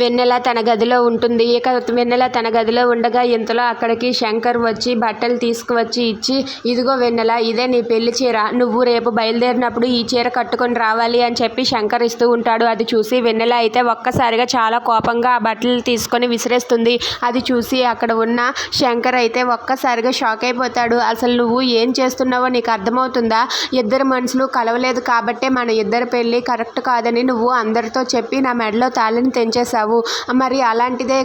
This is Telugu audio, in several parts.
వెన్నెల తన గదిలో ఉంటుంది. ఇక వెన్నెల తన గదిలో ఉండగా ఇంతలో అక్కడికి శంకర్ వచ్చి బట్టలు తీసుకువచ్చి ఇచ్చి ఇదిగో వెన్నెల ఇదే నీ పెళ్ళి చీర. నువ్వు రేపు బయలుదేరినప్పుడు ఈ చీర కట్టుకొని రావాలి అని చెప్పి శంకర్ ఇస్తూ ఉంటాడు. అది చూసి వెన్నెల అయితే ఒక్కసారిగా చాలా కోపంగా ఆ బట్టలు తీసుకొని విసిరేస్తుంది. అది చూసి అక్కడ ఉన్న శంకర్ అయితే ఒక్కసారిగా షాక్ అయిపోతాడు. అసలు నువ్వు ఏం చేస్తున్నావో నీకు అర్థమవుతుందా? ఇద్దరు మనుషులు కలవలేదు కాబట్టే మన ఇద్దరి పెళ్ళి కరెక్ట్ కాదని నువ్వు అందరితో చెప్పి నా మెడలో తాళిని తెంచేశావు. మరి అలాంటిదే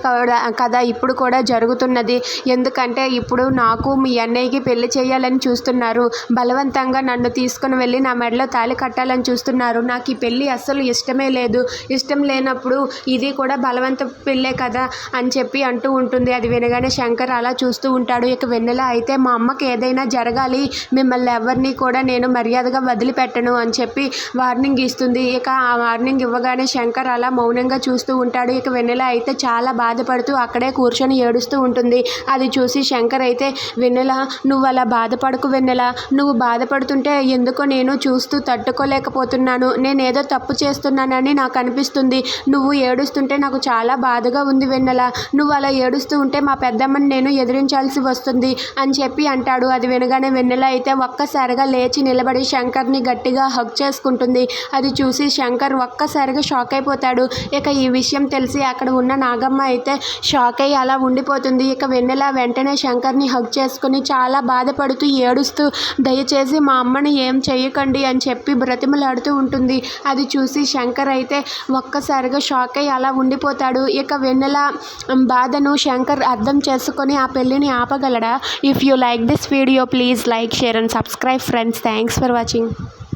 కదా ఇప్పుడు కూడా జరుగుతున్నది. ఎందుకంటే ఇప్పుడు నాకు మీ అన్నయ్యకి పెళ్ళి చేయాలని చూస్తున్నారు. బలవంతంగా నన్ను తీసుకుని వెళ్ళి నా మెడలో తాళి కట్టాలని చూస్తున్నారు. నాకు ఈ పెళ్ళి అస్సలు ఇష్టమే లేదు. ఇష్టం లేనప్పుడు ఇది కూడా బలవంత పెళ్ళే కదా అని చెప్పి అంటూ ఉంటుంది. అది వినగానే శంకర్ అలా చూస్తూ ఉంటాడు. ఇక వెన్నెల అయితే మా అమ్మకి ఏదైనా జరగాలి. మిమ్మల్ని ఎవరిని కూడా నేను మర్యాదగా వదిలిపెట్టను అని చెప్పి వార్నింగ్ ఇస్తుంది. ఇక ఆ వార్నింగ్ ఇవ్వగానే శంకర్ అలా మౌనంగా చూస్తూ ఉంటాడు. ఇక వెన్నెల అయితే చాలా బాధపడుతూ అక్కడే కూర్చొని ఏడుస్తూ ఉంటుంది. అది చూసి శంకర్ అయితే వెన్నెల నువ్వు అలా బాధపడకు వెన్నెల. నువ్వు బాధపడుతుంటే ఎందుకో నేను చూస్తూ తట్టుకోలేకపోతున్నాను. నేను ఏదో తప్పు చేస్తున్నానని నాకు అనిపిస్తుంది. నువ్వు ఏడుస్తుంటే నాకు చాలా బాధగా ఉంది వెన్నెల. నువ్వు అలా ఏడుస్తూ ఉంటే మా పెద్దమ్మని నేను ఎదిరించాల్సి వస్తుంది అని చెప్పి అంటాడు. అది వినగానే వెన్నెల అయితే ఒక్కసారిగా లేచి నిలబడి శంకర్ని గట్టిగా హక్ చేసుకుంటుంది. అది చూసి శంకర్ ఒక్కసారిగా షాక్ అయిపోతాడు. ఇక ఈ విషయం తెలిసి అక్కడ ఉన్న నాగమ్మ అయితే షాక్ అయ్యి అలా ఉండిపోతుంది. ఇక వెన్నెల వెంటనే శంకర్ని హగ్ చేసుకుని చాలా బాధపడుతూ ఏడుస్తూ దయచేసి మా అమ్మని ఏం చేయకండి అని చెప్పి బ్రతిమలాడుతూ ఉంటుంది. అది చూసి శంకర్ అయితే ఒక్కసారిగా షాక్ అయ్యి అలా ఉండిపోతాడు. ఇక వెన్నెల బాధను శంకర్ అర్థం చేసుకొని ఆ పెళ్ళిని ఆపగలడా? If you like this video please like share and subscribe friends thanks for watching